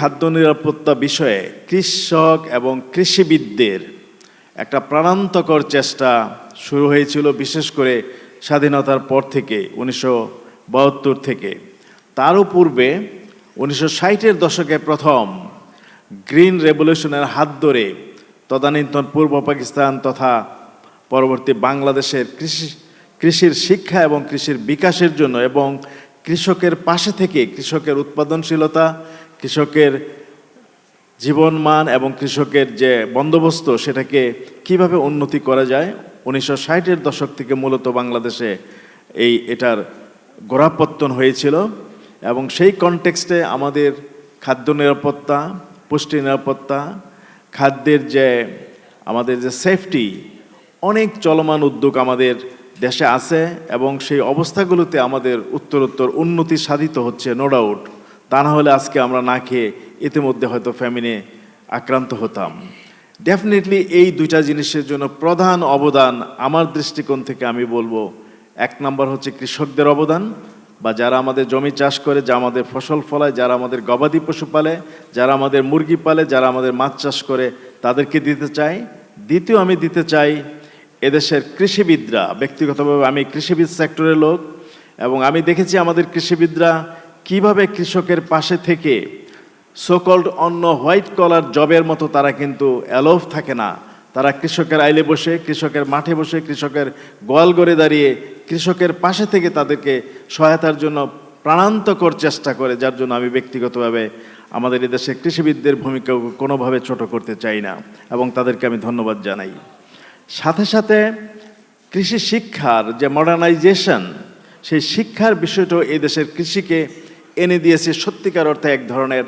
খাদ্য নিরাপত্তা বিষয়ে কৃষক এবং কৃষিবিদদের একটা প্রাণান্তকর চেষ্টা শুরু হয়েছিল, বিশেষ করে স্বাধীনতার পর থেকে, উনিশশো বাহাত্তর থেকে। তারও পূর্বে উনিশশো ষাটের দশকে প্রথম গ্রিন রেভলিউশনের হাত ধরে তদানীন্তন পূর্ব পাকিস্তান তথা পরবর্তী বাংলাদেশের কৃষি, কৃষির শিক্ষা এবং কৃষির বিকাশের জন্য এবং কৃষকের পাশে থেকে কৃষকের উৎপাদনশীলতা কৃষকের জীবনমান এবং কৃষকের যে বন্দোবস্ত, সেটাকে কীভাবে উন্নতি করা যায়? উনিশশো ষাটের দশক থেকে মূলত বাংলাদেশে এই এটার গোড়াপত্তন হয়েছিল এবং সেই কনটেক্সটে আমাদের খাদ্য নিরাপত্তা, পুষ্টি নিরাপত্তা, খাদ্যের যে, আমাদের যে সেফটি অনেক চলমান উদ্যোগ আমাদের দেশে আছে এবং সেই অবস্থাগুলোতে আমাদের উত্তরোত্তর উন্নতি সাধিত হচ্ছে নো ডাউট তা না হলে আজকে আমরা না খেয়ে ইতিমধ্যে হয়তো ফ্যামিনে আক্রান্ত হতাম। ডেফিনেটলি এই দুইটা জিনিসের জন্য প্রধান অবদান আমার দৃষ্টিকোণ থেকে আমি বলব, এক নম্বর হচ্ছে কৃষকদের অবদান, বা যারা আমাদের জমি চাষ করে যা আমাদের ফসল ফলায়, যারা আমাদের গবাদি পশু পালে, যারা আমাদের মুরগি পালে, যারা আমাদের মাছ চাষ করে, তাদেরকে দিতে চাই। দ্বিতীয় আমি দিতে চাই এদেশের কৃষিবিদরা, ব্যক্তিগতভাবে আমি কৃষিবিদ সেক্টরের লোক, এবং আমি দেখেছি আমাদের কৃষিবিদরা কীভাবে কৃষকের পাশে থেকে সোকল্ড অন্য হোয়াইট কলার জবের মতো তারা কিন্তু অ্যালোভ থাকে না। তারা কৃষকের আইলে বসে, কৃষকের মাঠে বসে, কৃষকের গোয়াল গড়ে দাঁড়িয়ে কৃষকের পাশে থেকে তাদেরকে সহায়তার জন্য প্রাণান্তকর চেষ্টা করে, যার জন্য আমি ব্যক্তিগতভাবে আমাদের এদেশের কৃষিবিদদের ভূমিকা কোনোভাবে ছোট করতে চাই না এবং তাদেরকে আমি ধন্যবাদ জানাই। সাথে সাথে কৃষি শিক্ষার যে মডার্নাইজেশন সেই শিক্ষার বিষয়টাও এই দেশের কৃষিকে এনে দিয়েছে সত্যিকার অর্থে এক ধরনের,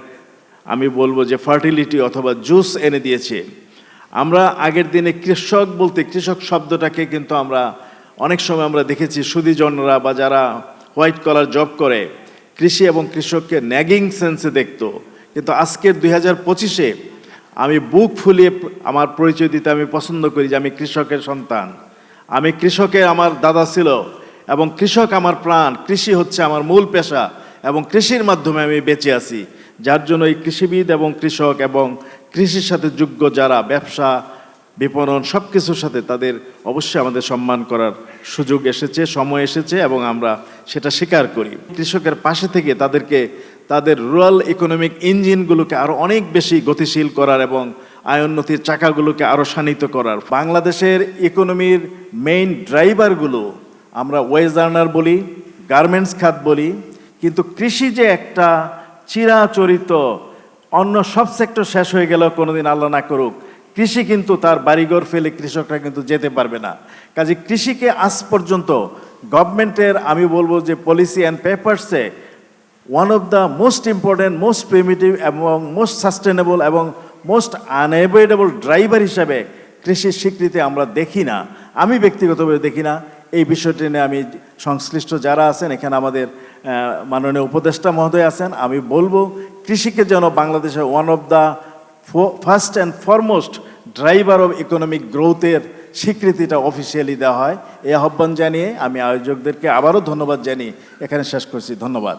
আমি বলব যে ফার্টিলিটি অথবা জুস এনে দিয়েছে। আমরা আগের দিনে কৃষক বলতে কৃষক শব্দটাকে কিন্তু আমরা অনেক সময় আমরা দেখেছি সুদীজনরা বা যারা হোয়াইট কলার জব করে, কৃষি এবং কৃষককে ন্যাগিং সেন্সে দেখতো। কিন্তু আজকের দুই হাজার পঁচিশে আমি বুক ফুলিয়ে আমার পরিচয় দিতে আমি পছন্দ করি যে আমি কৃষকের সন্তান। আমি কৃষকের আমার দাদা ছিল এবং কৃষক আমার প্রাণ, কৃষি হচ্ছে আমার মূল পেশা। এবং কৃষির মাধ্যমে আমি বেঁচে আছি। যার জন্য এই কৃষিবিদ এবং কৃষক এবং কৃষির সাথে যোগ্য যারা ব্যবসা, বিপণন সব কিছুর সাথে তাদের অবশ্যই আমাদের সম্মান করার সুযোগ এসেছে, সময় এসেছে এবং আমরা সেটা স্বীকার করি। কৃষকের পাশে থেকে তাদেরকে, তাদের রুরাল ইকোনমিক ইঞ্জিনগুলোকে আরও অনেক বেশি গতিশীল করার এবং আয়োন্নতির চাকাগুলোকে আরও শানিত করার। বাংলাদেশের ইকোনমির মেইন ড্রাইভারগুলো আমরা ওয়েজ আর্নার বলি গার্মেন্টস খাত বলি কিন্তু কৃষি যে একটা চিরাচরিত, অন্য সব সেক্টর শেষ হয়ে গেলেও কোনোদিন আল্লাহ না করুক, কৃষি কিন্তু তার বাড়িঘর ফেলে কৃষকরা কিন্তু যেতে পারবে না। কাজে কৃষিকে আজ পর্যন্ত গভর্নমেন্টের, আমি বলব যে policy and পেপারসে one of the most important most primitive এবং মোস্ট সাস্টেনেবল এবং মোস্ট আনএভয়েডেবল ড্রাইভার হিসাবে কৃষির স্বীকৃতি আমরা দেখি না। আমি ব্যক্তিগতভাবে দেখি না। এই বিষয়টি নিয়ে আমি সংশ্লিষ্ট যারা আছেন, এখানে আমাদের মাননীয় উপদেষ্টা মহোদয় আছেন, আমি বলব কৃষিকে যেন বাংলাদেশের one of the first and foremost driver of economic গ্রোথের স্বীকৃতিটা অফিসিয়ালি দেওয়া হয়। এই আহ্বান জানিয়ে আমি আয়োজকদেরকে আবারও ধন্যবাদ জানিয়ে এখানে শেষ করছি। ধন্যবাদ।